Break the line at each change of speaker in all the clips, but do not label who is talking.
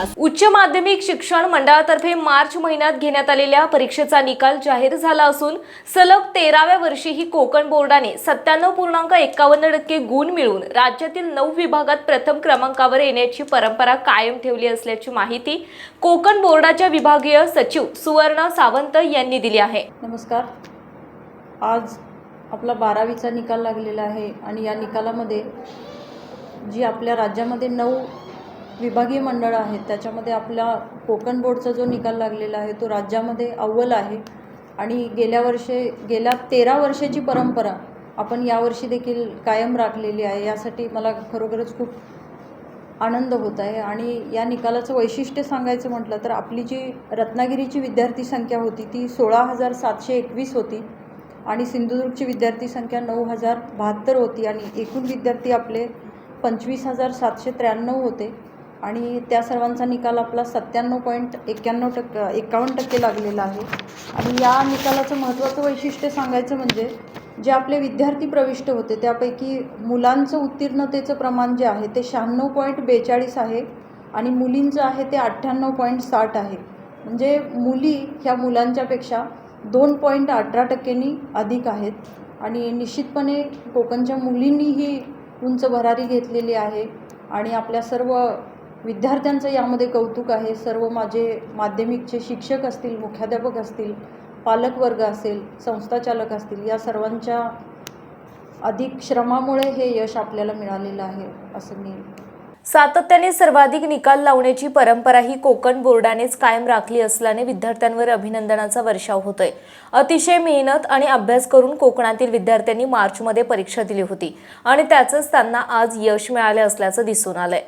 तास.
उच्च माध्यमिक शिक्षण मंडळातर्फे मार्च महिन्यात घेण्यात आलेल्या परीक्षेचा निकाल जाहीर झाला असून सलग तेराव्या वर्षीही कोकण बोर्डाने सत्त्याण्णव पूर्णांक एकावन्न टक्के गुण मिळवून राज्यातील नऊ विभागात प्रथम क्रमांकावर येण्याची परंपरा कायम ठेवली असल्याची माहिती कोकण बोर्डाच्या विभागीय सचिव सुवर्ण सावंत यांनी दिली आहे.
नमस्कार. आज आपला बारावीचा निकाल लागलेला आहे आणि या निकालामध्ये जी आपल्या राज्यामध्ये नऊ विभागीय मंडळं आहेत त्याच्यामध्ये आपला कोकण बोर्डचा जो निकाल लागलेला आहे तो राज्यामध्ये अव्वल आहे. आणि गेल्या वर्षे गेल्या तेरा वर्षाची परंपरा आपण यावर्षी देखील कायम राखलेली आहे यासाठी मला खरोखरच खूप आनंद होत आहे. आणि या निकालाचं वैशिष्ट्य सांगायचं म्हटलं तर आपली जी रत्नागिरीची विद्यार्थी संख्या होती ती सोळा हजार सातशे एकवीस होती आणि सिंधुदुर्गची विद्यार्थी संख्या नऊ हजार बहात्तर होती आणि एकूण विद्यार्थी आपले पंचवीस हजार सातशे त्र्याण्णव होते. आणि त्या सर्वांचा निकाल आपला सत्त्याण्णव पॉईंट एक्क्याण्णव टक्के एकावन्न टक्के लागलेला आहे. आणि या निकालाचं महत्त्वाचं वैशिष्ट्य सांगायचं म्हणजे जे आपले विद्यार्थी प्रविष्ट होते त्यापैकी मुलांचं उत्तीर्णतेचं प्रमाण जे आहे ते शहाण्णव पॉईंट बेचाळीस आहे आणि मुलींचं आहे ते अठ्ठ्याण्णव पॉईंट साठ आहे. म्हणजे मुली ह्या मुलांच्यापेक्षा दोन पॉईंट अठरा टक्क्यांनी अधिक आहेत. आणि निश्चितपणे कोकणच्या मुलींनीही उंच भरारी घेतलेली आहे. आणि आपल्या सर्व विद्यार्थ्यांचं यामध्ये कौतुक आहे. सर्व माझे माध्यमिकचे शिक्षक असतील मुख्याध्यापक असतील पालकवर्ग असेल संस्थाचालक असतील या सर्वांच्या अधिक श्रमामुळे हे यश आपल्याला मिळालेलं आहे असं मी
सातत्याने सर्वाधिक निकाल लावण्याची परंपरा ही कोकण बोर्डानेच कायम राखली असल्याने विद्यार्थ्यांवर अभिनंदनाचा वर्षाव होतोय. अतिशय मेहनत आणि अभ्यास करून कोकणातील विद्यार्थ्यांनी मार्चमध्ये परीक्षा दिली होती आणि त्याचंच त्यांना आज यश मिळाले असल्याचं दिसून आलंय.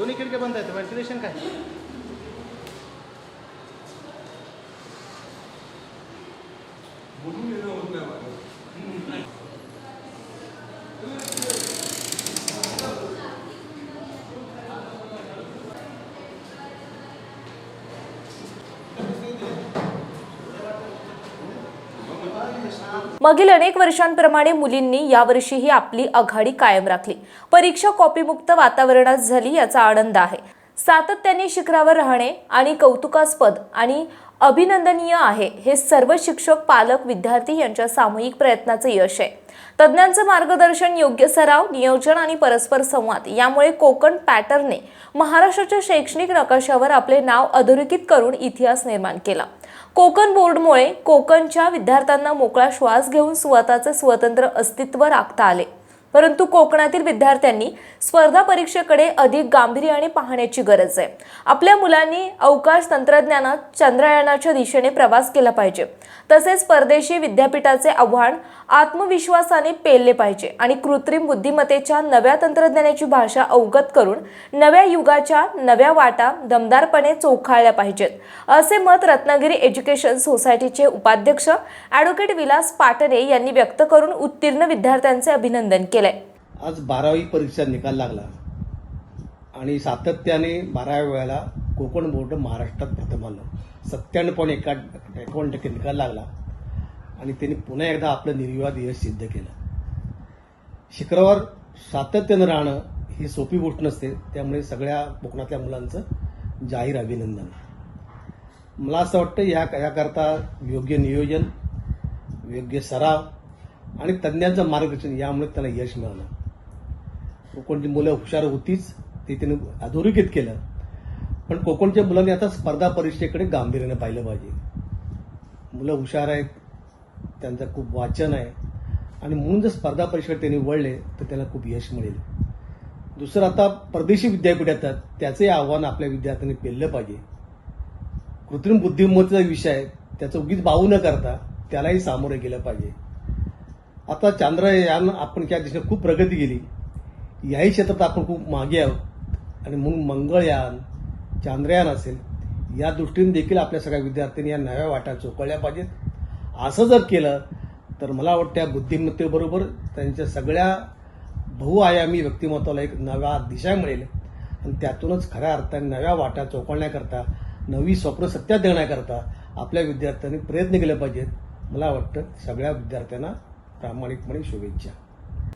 दोन्ही खिडक्या बंद आहेत व्हेंटिलेशन काय
मागील अनेक वर्षांप्रमाणे मुलींनी यावर्षीही आपली आघाडी कायम राखली. परीक्षा कॉपीमुक्त वातावरणात झाली याचा आनंद आहे. सातत्याने शिखरावर राहणे आणि कौतुकास्पद आणि अभिनंदनीय आहे हे सर्व शिक्षक पालक विद्यार्थी यांच्या सामूहिक प्रयत्नाचं यश आहे. तज्ज्ञांचं मार्गदर्शन योग्य सराव नियोजन आणि परस्पर संवाद यामुळे कोकण पॅटर्नने महाराष्ट्राच्या शैक्षणिक नकाशावर आपले नाव अधोरेखित करून इतिहास निर्माण केला. कोकण बोर्डमुळे कोकणच्या विद्यार्थ्यांना मोकळा श्वास घेऊन स्वतःचे स्वतंत्र अस्तित्व राखता आले. परंतु कोकणातील विद्यार्थ्यांनी स्पर्धा परीक्षेकडे अधिक गांभीर्याने पाहण्याची गरज आहे. आपल्या मुलांनी अवकाश तंत्रज्ञानात चंद्रयानाच्या दिशेने प्रवास केला पाहिजे. तसेच परदेशी विद्यापीठाचे आव्हान आत्मविश्वासाने पेलले पाहिजे आणि कृत्रिम बुद्धिमत्तेच्या नव्या तंत्रज्ञानाची भाषा अवगत करून नव्या युगाच्या नव्या वाटा दमदारपणे चोखाळल्या पाहिजेत. असे मत रत्नागिरी एज्युकेशन सोसायटीचे उपाध्यक्ष ॲडव्होकेट विलास पाटणे यांनी व्यक्त करून उत्तीर्ण विद्यार्थ्यांचे अभिनंदन केले. केलंय.
आज बारावी परीक्षा निकाल लागला. आणि सातत्याने बाराव्या वेळेला कोकण बोर्ड महाराष्ट्रात प्रथम आलं सत्त्याण्णव पॉईंट एका एकावन्न टक्के निकाल लागला. आणि त्यांनी पुन्हा एकदा आपलं निर्विवाद यश सिद्ध केलं. शिखरावर सातत्यानं राहणं ही सोपी गोष्ट नसते. त्यामुळे सगळ्या कोकणातल्या मुलांचं जाहीर अभिनंदन. मला असं वाटतं या याकरता योग्य नियोजन योग्य सराव आणि तज्ज्ञांचं मार्गदर्शन यामुळे त्याला यश मिळालं. कोकणची मुलं हुशार होतीच ते त्याने अधोरेखित केलं. पण कोकणच्या मुलांनी आता स्पर्धा परीक्षेकडे गांभीर्याने पाहिलं पाहिजे. मुलं हुशार आहेत त्यांचं खूप वाचन आहे. आणि म्हणून जर स्पर्धा परीक्षेकडे त्यांनी वळले तर त्याला खूप यश मिळेल. दुसरं आता परदेशी विद्यापीठ येतात त्याचंही आव्हान आपल्या विद्यार्थ्यांनी पेललं पाहिजे. कृत्रिम बुद्धिमत्तेचा विषय आहे त्याचं उगीच बाऊ न करता त्यालाही सामोरे गेलं पाहिजे. आता चांद्रयान आपण त्या दिशेने खूप प्रगती केली. याही क्षेत्रात आपण खूप मागे आहोत. आणि म्हणून मंगळयान चांद्रयान असेल या दृष्टीने देखील आपल्या सगळ्या विद्यार्थ्यांनी या नव्या वाटा चोकळल्या पाहिजेत. असं जर केलं तर मला वाटतं बुद्धिमत्तेबरोबर त्यांच्या सगळ्या बहुआयामी व्यक्तिमत्वाला एक नव्या दिशा मिळेल. आणि त्यातूनच खऱ्या अर्थाने नव्या वाटा चोकळण्याकरता नवी स्वप्न सत्यात देण्याकरता आपल्या विद्यार्थ्यांनी प्रयत्न केले पाहिजेत. मला वाटतं सगळ्या विद्यार्थ्यांना प्रामाणिकपणे शुभेच्छा.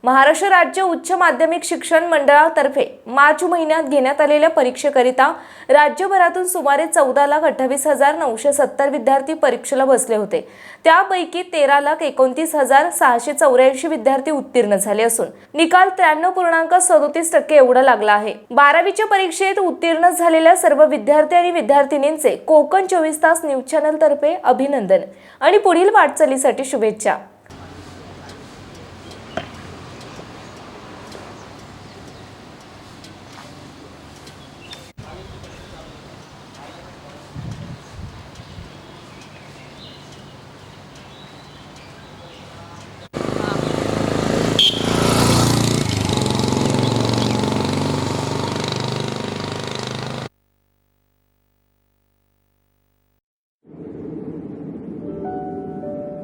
महाराष्ट्र राज्य उच्च माध्यमिक शिक्षण मंडळातर्फे मार्च महिन्यात घेण्यात आलेल्या परीक्षेकरिता राज्यभरातून सुमारे चौदा लाख अठ्ठावीस हजार नऊशे सत्तर विद्यार्थी परीक्षेला बसले होते. त्यापैकी तेरा लाख एकोणतीस हजार सहाशे चौऱ्याऐंशी विद्यार्थी उत्तीर्ण झाले असून निकाल त्र्याण्णव पूर्णांक सदोतीस टक्के एवढा लागला आहे. बारावीच्या परीक्षेत उत्तीर्ण झालेल्या सर्व विद्यार्थी आणि विद्यार्थिनींचे कोकण चोवीस तास न्यूज चॅनलतर्फे अभिनंदन आणि पुढील वाटचालीसाठी शुभेच्छा.